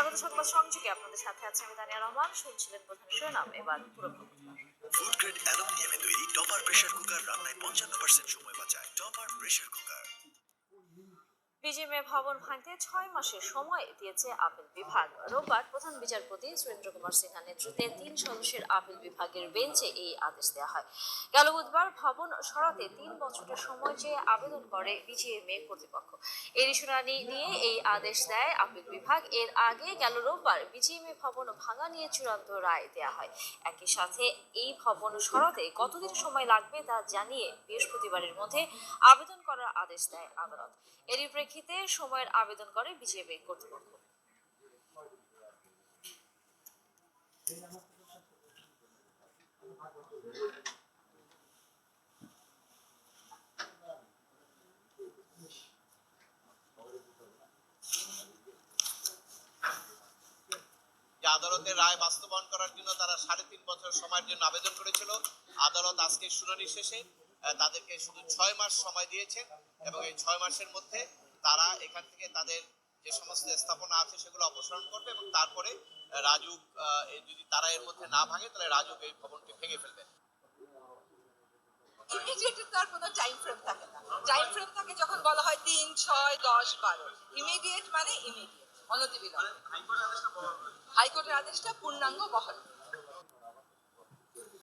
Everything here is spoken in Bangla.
স্বাগত সংবাদ সংযোগে আপনাদের সাথে আছে আমি দানিয়া রহমান। শুনছিলেন প্রধান শিরোনাম এবার পুরো ফুড গ্রেড অ্যালুমিনিয়ামে তৈরি টপার প্রেসার কুকার রান্নায় পঞ্চান্ন পার্সেন্ট সময় বাঁচায়। টপার প্রেসার কুকার বিজিএমএ ভবন ভাঙতে ছয় মাসের সময় দিয়েছে আপিল বিভাগ। রোববার প্রধান বিচারপতি সুরেন্দ্র কুমার সিনহা নেতৃত্বে তিন সদস্যের আপিল বিভাগের বেঞ্চে এই আদেশ দেওয়া হয়। গেল বুধবার ভবন সরাতে তিন বছরের সময় চেয়ে আবেদন করে বিজিএমএ কর্তৃপক্ষ। এর শুনানি নিয়ে এই আদেশ দেয় আপিল বিভাগ। এর আগে গেল রোববার বিজিএমএ ভবন ভাঙা নিয়ে চূড়ান্ত রায় দেওয়া হয়। একই সাথে এই ভবন সরাতে কতদিন সময় লাগবে তা জানিয়ে বৃহস্পতিবারের মধ্যে আবেদন করার আদেশ দেয় আদালত। এরই প্রেক্ষিতে সময়ের আবেদন করে বিজেপি কর্তৃপক্ষ। আদালতের রায় বাস্তবায়ন করার জন্য তারা সাড়ে তিন বছর সময়ের জন্য আবেদন করেছিল। আদালত আজকে শুনানি শেষে তাদেরকে শুধু ছয় মাস সময় দিয়েছেন এবং এই ছয় মাসের মধ্যে তারা এখান থেকে তাদের যে সমস্ত স্থাপনা আছে সেগুলো অপসারণ করবে এবং তারপরে রাজুক যদি তারা এর মধ্যে না ভাঙে তাহলে রাজুক এই ভবনকে ভেঙে ফেলবে। ইমিডিয়েটের তার কোনো টাইম ফ্রেম থাকে না। টাইম ফ্রেম থাকে যখন বলা হয় তিন ছয় দশ বারো। ইমিডিয়েট মানে ইমিডিয়েট অনতিবিলম্ব। হাইকোর্টের আদেশটা পূর্ণাঙ্গ বহাল।